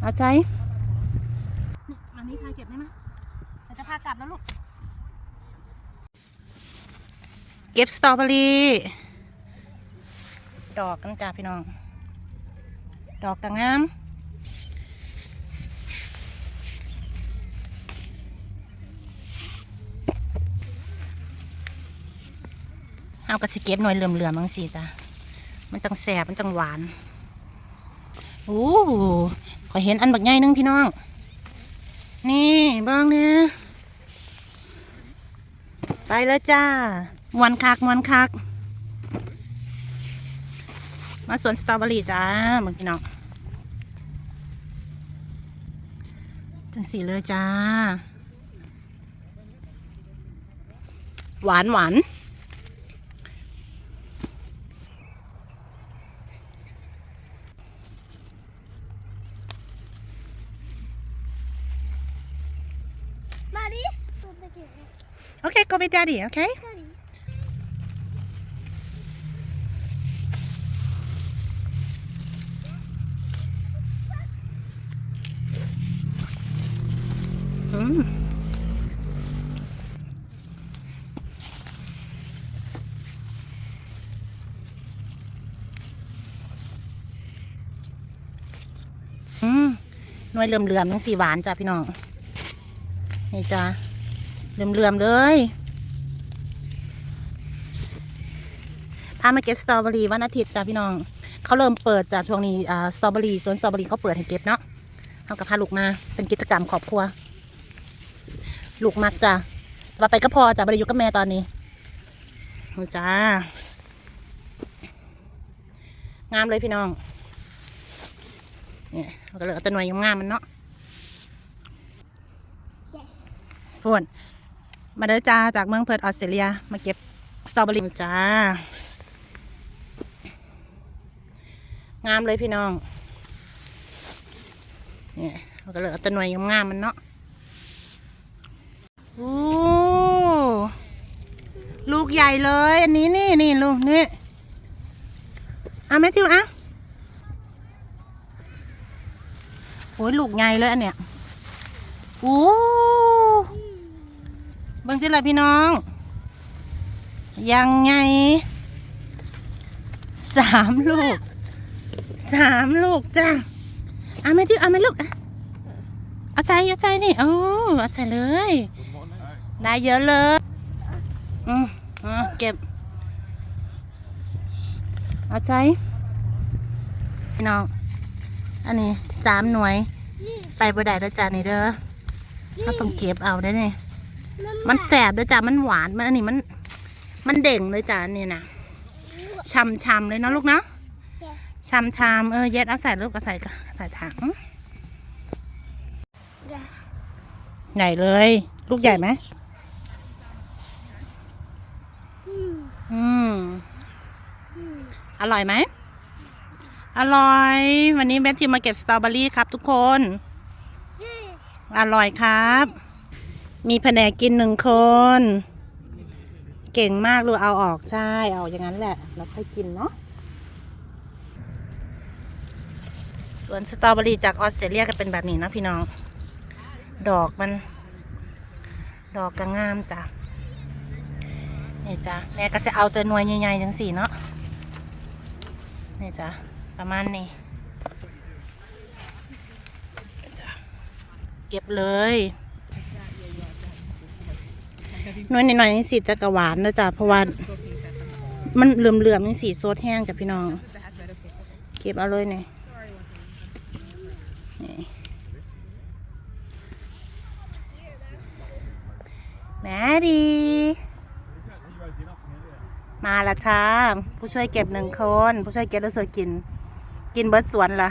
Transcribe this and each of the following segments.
เอาใจอันนี้ใครเก็บได้ไหมเราจะพากลับแล้วลูก เก็บสตรอเบอรี่ ดอกกันจ้าพี่น้อง ดอกกระงามเอากระสิเก็บหน่อยเหลื่อมๆมั้งสิจ้ะ มันจังแสบมันจังหวาน โอ้ข อยเห็นอันบักใหญ่นึงพี่น้อง นี่บ้างเนี่ยไปแล้วจ้ามวนคักมวนคัก มาสวนสตรอเบอรี่จ้าเมึงพี่น้องจังสีเลยจ้า หวานหวาน ตัวตะเกียบโอเค go with daddy โอเคมาดิอืมอืมหน่วยเหลื่อมๆยังสีหวานจ้ะพี่น้อง นี่จ้ะ เหลื่อมๆเลย พามาเก็บสตรอเบอรี่วันอาทิตย์จ้ะพี่น้อง เขาเริ่มเปิดจากช่วงนี้อ่าสตรอเบอรี่สวนสตรอเบอรี่เขาเปิดให้เก็บเนาะเอากับพาลูกมา เป็นกิจกรรมครอบครัว ลูกมักจ้ะเราไปก็พอจ้ะไม่ได้อยู่กับแม่ตอนนี้จ้างามเลยพี่น้อง เนี่ยเราก็เหลือแต่หน่วยงามมันเนาะพวน มาเด้อจ้าจากเมืองเพิร์ตออสเตรเลีย มาเก็บสตรอเบอรี่จ้า งามเลยพี่น้อง เนี่ยเราก็เหลือแต่หน่วยงามๆมันเนาะโอ้ลูกใหญ่เลย อันนี้นี่นี่ลูกนี่อะแมทธิวอะโอ้ยลูกใหญ่เลยอันเนี้ยโอ้ บิ่งสิละพี่น้อง ยังไงสามลูกสามลูกจ้ะอะแมทธิวอะแม่ลูกอะเอาใจเอาใจนี่โอ้เอาใจเลย ได้เยอะเลยอืมอะเก็บเอาใจพี่น้อง อันนี้สามหน่วย ไปบ่ได้แล้วจ้านี่เด้อเราต้องเก็บเอาได้เนี่ย มันแสบด้วยจ้ามันหวานมันอันนี้มัน มันเด่งเลยจ้าอันนี่นะช่ำๆเลยเนาะลูกเนาะช่ำๆเออเย็ดเอาใส่ลูกก็ใส่ก็ใส่ถังใหญ่เลย ลูกใหญ่ไหมอืมอร่อยไหมอร่อย วันนี้แมทธิวมาเก็บสตรอเบอรี่ครับทุกคน อร่อยครับ มีแผนกกินหนึ่งคน เก่งมากลูกเอาออกใช่เอาอย่างนั้นแหละ แล้วค่อยกินเนาะสวนสตรอเบอรี่จากออสเตรเลียก็เป็นแบบนี้นะพี่น้อง ดอกมัน ดอกก็งามจ้ะนี่จ้ะแม่ก็จะเอาแต่หน่วยใหญ่ๆจังสี่เนาะนี่จ้ะประมาณนี้เก็บเลย น่วยหน่อยนี่สีจะกะหวานนะจ้ะเพราะว่ามันเหลื่อมๆนี่สีโซดแห้งจ้ะพี่น้อง เก็บเอาเลยนี่นี่แม่ดีมาละค่ะผู้ช่วยเก็บหนึ่งคน ผู้ช่วยเก็บแล้วสวยกิน กินเบิร์ดสวนละ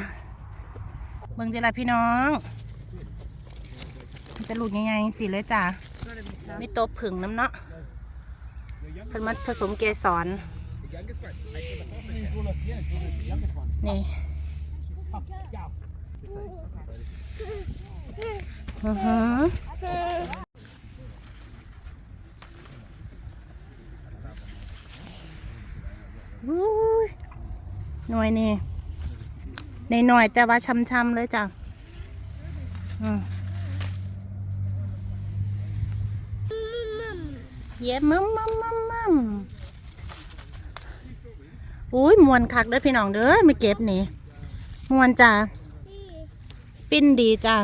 เบิ่งจิละพี่น้องจะหลุดยังไงสิเลยจ้ะ ไม่โตวผึ่งน้ำเนาะเพิ่นมาผสมเกสรนี่อือหืออุ้ยหน่วยนี่ในหน่อยแต่ว่าช้ำๆเลยจ้ะอืม เย็บมึมมึมมึมมึมอุ้ยมวนคักเด้อพี่น้องเด้อไม่เก็บนี่มวนจ้านี่ฟินดีจ้า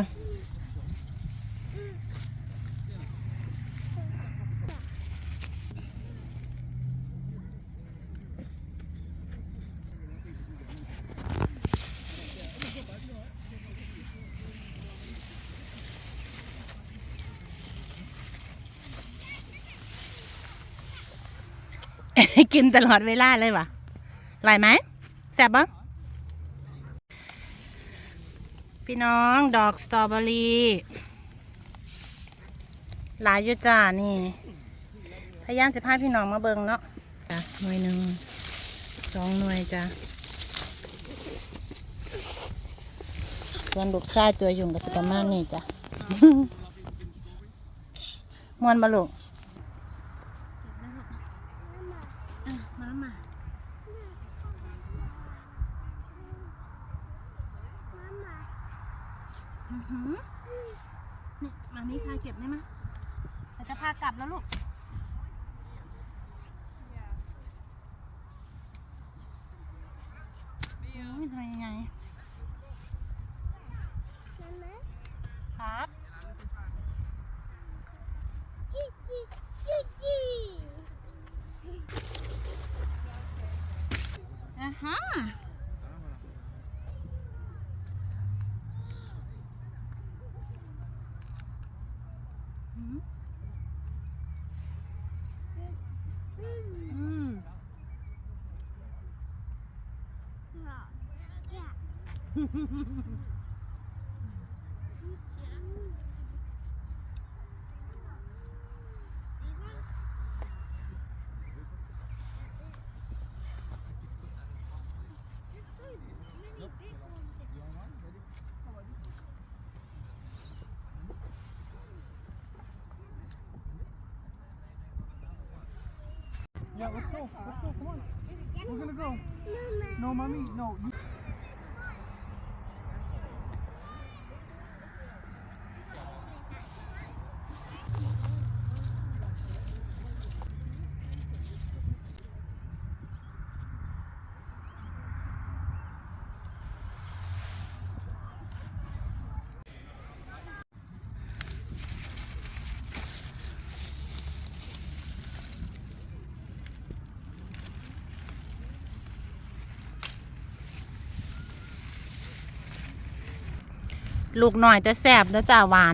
กินตลอดเวลาเลยวะอร่อยไหมแซ่บปะพี่น้องดอกสตรอเบอรี่หลายอยู่จ้านี่ พยายามจะพาพี่น้องมาเบิงเนาะจ้ะหน่วยหนึ่งสองหน่วยจ้ะส่วนลูกชายตัวยุงกับสประมาณนี้จ้ะมวนบลูก มามา มามา อื้อหือ นี่มานี่ใครเก็บได้ไหมเราจะพากลับแล้วลูกโอ้ยทำยังไงมามาครับ จี้จี้จี้จี้ อ่าฮะ อืมอื Yeah, let's go. Let's go. Come on. We're gonna go. No, mommy. No. ลูกหน่อยแต่แสบเด้อจ้าหวาน